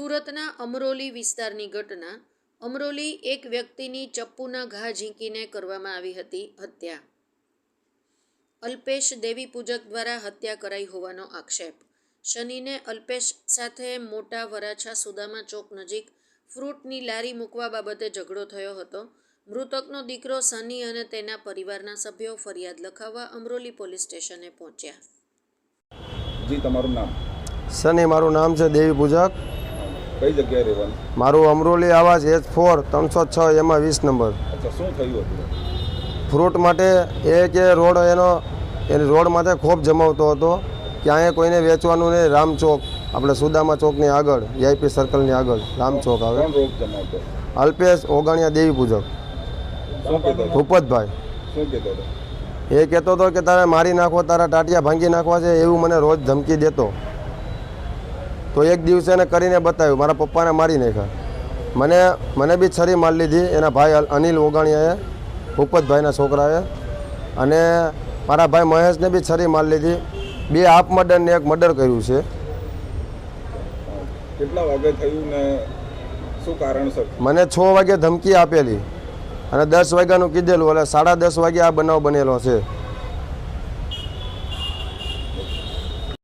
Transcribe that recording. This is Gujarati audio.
સુરતના અમરોલી વિસ્તારની ઘટના. અમરોલી એક વ્યક્તિની ચપ્પુના ઘા ઝીંકીને કરવામાં આવી હતી હત્યા. અલ્પેશ દેવી પૂજક દ્વારા હત્યા કરાઈ હોવાનો આક્ષેપ. શનિને અલ્પેશ સાથે મોટા વરાછા સુદામા ચોક નજીક ફ્રૂટની લારી મૂકવા બાબતે ઝઘડો થયો હતો. મૃતકનો દીકરો સની અને તેના પરિવારના સભ્યો ફરિયાદ લખાવવા અમરોલી પોલીસ સ્ટેશને પહોંચ્યા. જી તમારું નામ? સની મારું નામ છે દેવી પૂજક. કઈ જગ્યાએ રહેવાનું? મારું અમરોલી આવાજ એચ ફોર ત્રણસો છ એમાં વીસ નંબર. અચ્છા શું થયું હતું? ફ્રૂટ માટે એ કે રોડ એનો એની રોડ માટે ખોબ જમાવતો હતો. ક્યાંય કોઈને વેચવાનું નહીં રામ ચોક આપણે સુદામા ચોકની આગળ વીઆઈપી સર્કલની આગળ રામ ચોક આવે. અલ્પેશ ઓગણિયા દેવી પૂજક. ભૂપતભાઈ. એ કહેતો હતો કે તારે મારી નાખો તારા ટાટિયા ભાંગી નાખવા છે એવું મને રોજ ધમકી દેતો. તો એક દિવસે એને કરીને બતાવ્યું મારા પપ્પાને મારી નાખ્યા. મને મને બી છરી મારી લીધી. એના ભાઈ અનિલ ઓગાણીયાએ ભૂપતભાઈના છોકરાએ. અને મારા ભાઈ મહેશને બી છરી મારી લીધી. બે હાફ મર્ડર ને એક મર્ડર કર્યું છે. કેટલા વાગે થયું ને શું કારણસર? મને છ વાગે ધમકી આપેલી અને દસ વાગ્યાનું કીધેલું એટલે સાડા દસ વાગે આ બનાવ બનેલો છે.